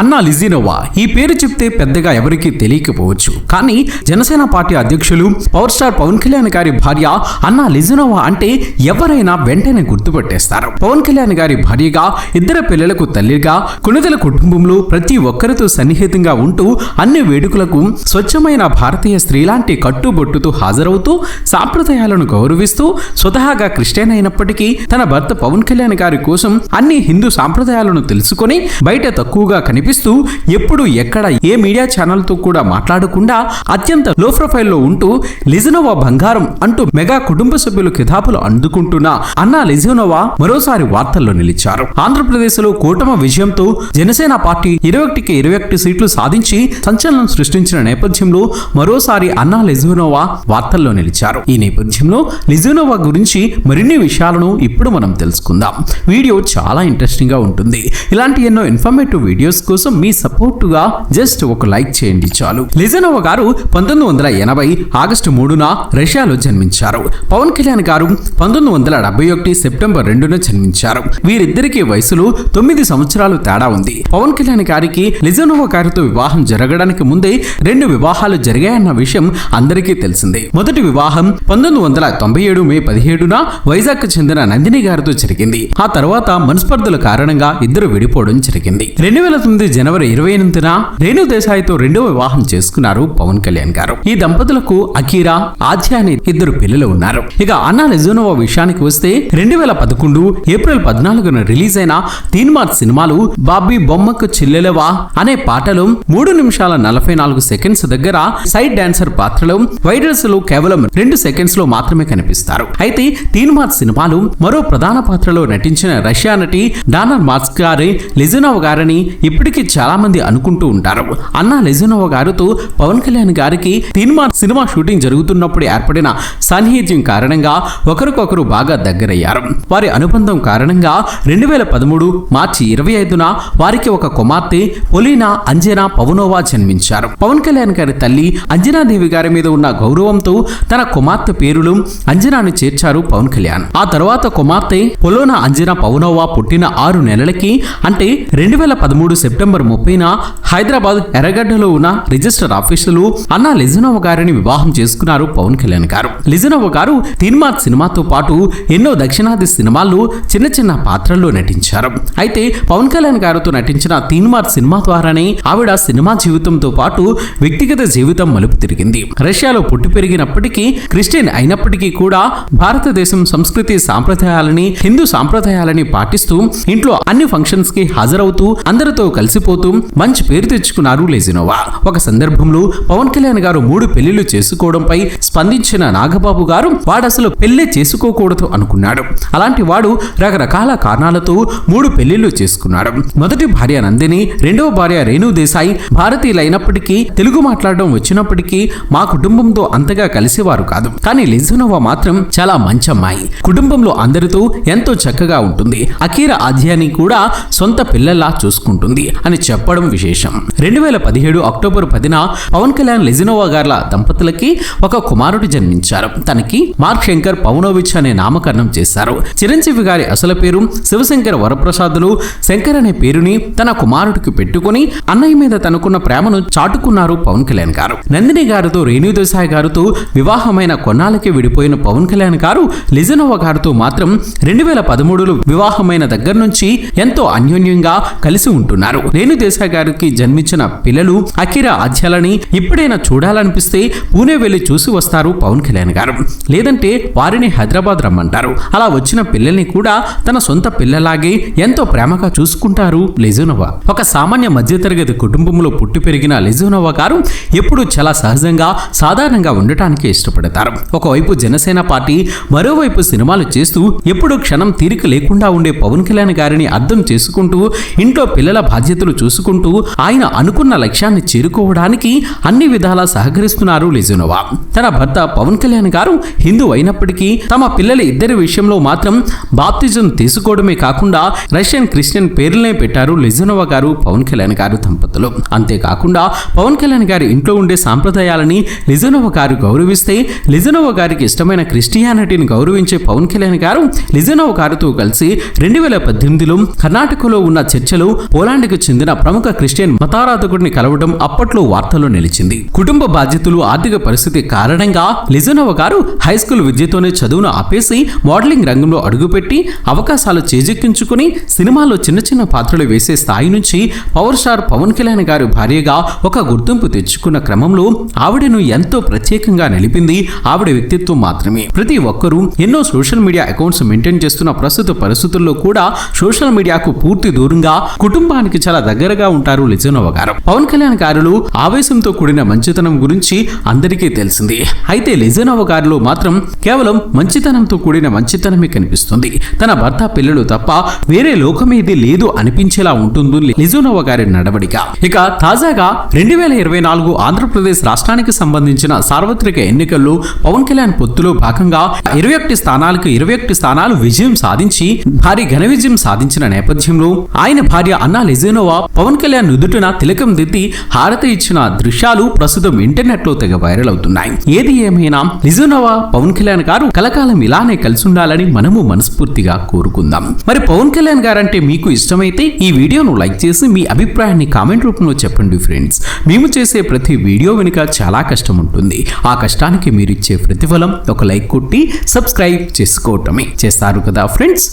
అన్నా లిజినోవా ఈ పేరు చెప్తే పెద్దగా ఎవరికీ తెలియకపోవచ్చు. కానీ జనసేన పార్టీ అధ్యక్షులు పవర్ స్టార్ పవన్ కళ్యాణ్ గారి భార్య అన్నా లిజినోవా అంటే ఎవరైనా వెంటనే గుర్తుపట్టేస్తారు. పవన్ కళ్యాణ్ గారి భార్యగా ఇద్దరు పిల్లలకు తల్లిగా కుణిదల కుటుంబంలో ప్రతి ఒక్కరితో సన్నిహితంగా ఉంటూ అన్ని వేడుకలకు స్వచ్ఛమైన భారతీయ స్త్రీలాంటి కట్టుబొట్టుతో హాజరవుతూ సాంప్రదాయాలను గౌరవిస్తూ స్వతహాగా క్రిస్టియన్ అయినప్పటికీ తన భర్త పవన్ కళ్యాణ్ గారి కోసం అన్ని హిందూ సాంప్రదాయాలను తెలుసుకొని బయట తక్కువగా కనిపిస్తూ ఎప్పుడు ఎక్కడ ఏ మీడియా ఛానల్తో కూడా మాట్లాడకుండా అత్యంత లో ప్రొఫైల్లో ఉంటూ లిజనోవా బంగారం అంటూ మెగా కుటుంబ సభ్యులు కితాబులు అందుకుంటున్న అన్నా లిజనోవా మరోసారి వార్తల్లో నిలిచారు. ఆంధ్రప్రదేశ్లో కూటమి విజయంతో జనసేన పార్టీ ఇరవై ఒకటికి ఇరవై ఒకటి సీట్లు సాధించి సంచలనం సృష్టించిన నేపథ్యంలో మరోసారి అన్నా లిజోనోవా వార్తల్లో నిలిచారు. ఈ నేపథ్యంలో లిజోనోవా గురించి మరిన్ని విషయాలను ఇప్పుడు మనం తెలుసుకుందాం. వీడియో చాలా ఇంట్రెస్టింగ్గా ఉంటుంది. ఇలాంటి ఎన్నో ఇన్ఫర్మేటివ్ వీడియోస్ కోసం మీ సపోర్టుగా జస్ట్ ఒక లైక్ చేయండి చాలు. లిజోనోవా గారు పంతొమ్మిది వందల ఎనభై ఆగస్టు మూడున రష్యాలో జన్మించారు. పవన్ కళ్యాణ్ గారు పంతొమ్మిది వందల డెబ్బై ఒకటి సెప్టెంబర్ రెండున జన్మించారు. వీరిద్దరికీ వయసులో తొమ్మిది సంవత్సరాలు తేడా ఉంది. పవన్ కళ్యాణ్ గారికి లిజోనోవా గారితో వివాహం జరగడానికి ముందే రెండు వివాహాలు జరిగాయన్న విషయం అందరికీ తెలిసిందే. మొదటి వివాహం పంతొమ్మిది వందల తొంభై ఏడు మే పదిహేడున వైజాగ్ చెందిన నందిని గారితో జరిగింది. ఆ తర్వాత మనస్పర్ధల కారణంగా ఇద్దరు విడిపోవడం జరిగింది. రెండు వేల తొమ్మిది జనవరి ఇరవై ఎనిమిదిన రేణు దేశాయ్తో రెండో వివాహం చేసుకున్నారు పవన్ కళ్యాణ్ గారు. ఈ దంపతులకు అకీరా ఆద్య అనే ఇద్దరు పిల్లలు ఉన్నారు. ఇక అన్నా లెజోనోవా విషయానికి వస్తే రెండు వేల పదకొండు ఏప్రిల్ పద్నాలుగున రిలీజ్ అయిన తీన్మార్ సినిమాలు బాబీ బొమ్మకు చెల్లెలవా అనే పాటలో మూడు నిమిషాల నలభై నాలుగు సెకండ్స్ దగ్గర సైడ్ డాన్సర్ పాత్రలో వైరల్స్లో కేవలం రెండు సెకండ్స్లో మాత్రమే కనిపిస్తారు. అయితే తీన్మార్ సినిమాలు మరో ప్రధాన పాత్రలో నటించిన రష్యా నటి డానర్ మార్క్స్ గారి లెజనోవ్ గారని ఇప్పటికీ చాలా మంది అనుకుంటూ ఉంటారు. అన్న లెజనోవ్ గారితో పవన్ కళ్యాణ్ గారికి సినిమా సినిమా షూటింగ్ జరుగుతున్నప్పుడు ఏర్పడిన సాన్నిహిత్యం కారణంగా ఒకరికొకరు బాగా దగ్గరయ్యారు. వారి అనుబంధం కారణంగా రెండు వేల పదమూడు మార్చి ఇరవై ఐదున వారికి ఒక కుమార్తె పొలీనా అంజనా పవనోవా జన్మించారు. పవన్ కళ్యాణ్ గారి తల్లి అంజనాదేవి గారి మీద ఉన్న గౌరవంతో తన కుమార్తె పేరులు అంజనాను చేర్చారు పవన్ కళ్యాణ్. ఆ తర్వాత కుమార్తె పొలోనా అంజనా పవనోవా పుట్టిన ఆరు నెలలకి అంటే రెండు వేల పదమూడు సెప్టెంబర్ సెప్టెంబర్ ముప్పైన హైదరాబాద్ ఎర్రగడ్డలో ఉన్న రిజిస్టర్ ఆఫీసులు అన్నా లిజనోవ గారిని వివాహం చేసుకున్నారు పవన్ కళ్యాణ్ గారు. లిజనోవ గారు తీన్మార్ సినిమాతో పాటు ఎన్నో దక్షిణాది సినిమాల్లో చిన్న చిన్న పాత్రల్లో నటించారు. అయితే పవన్ కళ్యాణ్ గారితో నటించిన తీన్మార్ సినిమా ద్వారానే ఆవిడ సినిమా జీవితంతో పాటు వ్యక్తిగత జీవితం మలుపు తిరిగింది. రష్యాలో పుట్టి పెరిగినప్పటికీ క్రిస్టియన్ అయినప్పటికీ కూడా భారతదేశం సంస్కృతి సాంప్రదాయాలని హిందూ సాంప్రదాయాలని పాటిస్తూ ఇంట్లో అన్ని ఫంక్షన్స్కి హాజరవుతూ అందరితో కలిసి కలిసిపోతూ మంచి పేరు తెచ్చుకున్నారు లెజినోవా. ఒక సందర్భంలో పవన్ కళ్యాణ్ గారు మూడు పెళ్ళిళ్ళు చేసుకోవడంపై స్పందించిన నాగబాబు గారు వాడసలు పెళ్ళి చేసుకోకూడదు అనుకున్నాడు. అలాంటి వాడు రకరకాల కారణాలతో మూడు పెళ్ళిళ్ళు చేసుకున్నాడు. మొదటి భార్య నందిని రెండవ భార్య రేణు దేశాయి భారతీయులైనప్పటికీ తెలుగు మాట్లాడడం వచ్చినప్పటికీ మా కుటుంబంతో అంతగా కలిసేవారు కాదు. కానీ లిజనోవా మాత్రం చాలా మంచి అమ్మాయి. కుటుంబంలో అందరితో ఎంతో చక్కగా ఉంటుంది. అకీర ఆధ్యాన్ని కూడా సొంత పిల్లల్లా చూసుకుంటుంది. అని చెప్పడం విశేషం. రెండు వేల పదిహేడు అక్టోబర్ పదిన పవన్ కళ్యాణ్ లెజినోవా గార్ల దంపతులకి ఒక కుమారుడు జన్మించారు. తనకి మార్క్ శంకర్ పవనోవిచ్ అనే నామకరణం చేశారు. చిరంజీవి గారి అసలు పేరు శివశంకర్ వరప్రసాదులు. శంకర్ అనే పేరుని తన కుమారుడికి పెట్టుకుని అన్నయ్య మీద తనకున్న ప్రేమను చాటుకున్నారు పవన్ కళ్యాణ్ గారు. నందిని గారితో రేణు దేశాయ్ గారితో వివాహమైన కొన్నాళ్ళకి విడిపోయిన పవన్ కళ్యాణ్ గారు లిజనోవా గారితో మాత్రం రెండు వేల పదమూడులో వివాహమైన దగ్గర నుంచి ఎంతో అన్యోన్యంగా కలిసి ఉంటున్నారు. రేణుదేశాయ్ గారికి జన్మించిన పిల్లలు అకిరా అధ్యాలని ఇప్పుడైనా చూడాలనిపిస్తే పూణే వెళ్ళి చూసి వస్తారు పవన్ కళ్యాణ్ గారు. లేదంటే వారిని హైదరాబాద్ రమ్మంటారు. అలా వచ్చిన పిల్లల్ని కూడా తన సొంత పిల్లలాగే ఎంతో ప్రేమగా చూసుకుంటారు లెజోనోవా ఒక సామాన్య మధ్యతరగతి కుటుంబంలో పుట్టి పెరిగిన లెజోనోవా గారు ఎప్పుడూ చాలా సహజంగా సాధారణంగా ఉండటానికి ఇష్టపడతారు. ఒకవైపు జనసేన పార్టీ మరోవైపు సినిమాలు చేస్తూ ఎప్పుడు క్షణం తీరిక లేకుండా ఉండే పవన్ కళ్యాణ్ గారిని అర్థం చేసుకుంటూ ఇంట్లో పిల్లల బాధ్యత పరిస్థితులు చూసుకుంటూ ఆయన అనుకున్న లక్ష్యాన్ని చేరుకోవడానికి అన్ని విధాలా సహకరిస్తున్నారు లిజోనోవా. తన భర్త పవన్ కళ్యాణ్ గారు హిందూ అయినప్పటికీ తమ పిల్లల ఇద్దరి విషయంలో మాత్రం బాప్తిజం తీసుకోవడమే కాకుండా రష్యన్ క్రిస్టియన్ పేర్లనే పెట్టారు లిజునోవా గారు పవన్ కళ్యాణ్ గారు దంపతులు. అంతేకాకుండా పవన్ కళ్యాణ్ గారి ఇంట్లో ఉండే సాంప్రదాయాలని లిజునోవా గారు గౌరవిస్తే లిజునోవా గారికి ఇష్టమైన క్రిస్టియానిటీని గౌరవించే పవన్ కళ్యాణ్ గారు లిజునోవా గారితో కలిసి రెండు వేల పద్దెనిమిదిలో కర్ణాటకలో ఉన్న చర్చలు పోలాండ్కు చెందిన ప్రముఖ క్రిస్టియన్ మతారాధకుడిని కలవడం అప్పట్లో వార్తల్లో నిలిచింది. కుటుంబ బాధ్యతలు ఆర్థిక పరిస్థితి కారణంగా లిజనోవా గారు హై స్కూల్ విద్యతోనే చదువును ఆపేసి మోడలింగ్ రంగంలో అడుగుపెట్టి అవకాశాలు చేజెక్కించుకుని సినిమాల్లో చిన్న చిన్న పాత్రలు వేసే స్థాయి నుంచి పవర్ స్టార్ పవన్ కళ్యాణ్ గారి భార్యగా ఒక గుర్తింపు తెచ్చుకున్న క్రమంలో ఆవిడను ఎంతో ప్రత్యేకంగా నిలిపింది ఆవిడ వ్యక్తిత్వం మాత్రమే. ప్రతి ఒక్కరూ ఎన్నో సోషల్ మీడియా అకౌంట్స్ మెయింటైన్ చేస్తున్న ప్రస్తుత పరిస్థితుల్లో కూడా సోషల్ మీడియాకు పూర్తి దూరంగా కుటుంబానికి చాలా దగ్గరగా ఉంటారు లిజనోవా గారు. పవన్ కళ్యాణ్ గారులు ఆవేశంతో కూడిన మంచితనం గురించి అందరికీ తెలిసింది. అయితే లిజనోవా గారిలో మాత్రం కేవలం మంచితనంతో కూడిన మంచితనమే కనిపిస్తుంది. తన భర్త పిల్లలు తప్ప వేరే లోకమేది లేదు అనిపించేలా ఉంటుంది లిజోనోవా గారి నడవడిక. ఇక తాజాగా రెండు వేల ఇరవై నాలుగు ఆంధ్రప్రదేశ్ రాష్ట్రానికి సంబంధించిన సార్వత్రిక ఎన్నికల్లో పవన్ కళ్యాణ్ పొత్తులో భాగంగా ఇరవై ఒకటి స్థానాలకు ఇరవై ఒకటి స్థానాలు విజయం సాధించి భారీ ఘన విజయం సాధించిన నేపథ్యంలో ఆయన భార్య అన్నా లిజోనోవా పవన్ కళ్యాణ్ నుదుటిన తిలకం దిద్ది హారతి ఇచ్చిన దృశ్యాలు ప్రస్తుతం ఇంటర్నెట్లో తెగ వైరల్ అవుతున్నాయి. ఏది ఏమైనా లిజోనోవా పవన్ కళ్యాణ్ గారు కలకాలం ఇలానే కలిసి ఉండాలని మనము మనస్ఫూర్తిగా కోరుకుందాం. మరి పవన్ కళ్యాణ్ గారంటే మీకు ఇష్టమైతే ఈ వీడియోను లైక్ చేసి మీ అభిప్రాయాన్ని కామెంట్ రూపంలో చెప్పండి ఫ్రెండ్స్. మేము చేసే ప్రతి వీడియో వెనుక చాలా కష్టం ఉంటుంది. ఆ కష్టానికి మీరు ఇచ్చే ప్రతిఫలం ఒక లైక్ కొట్టి సబ్స్క్రైబ్ చేసుకోవటమే. చేస్తారు కదా ఫ్రెండ్స్?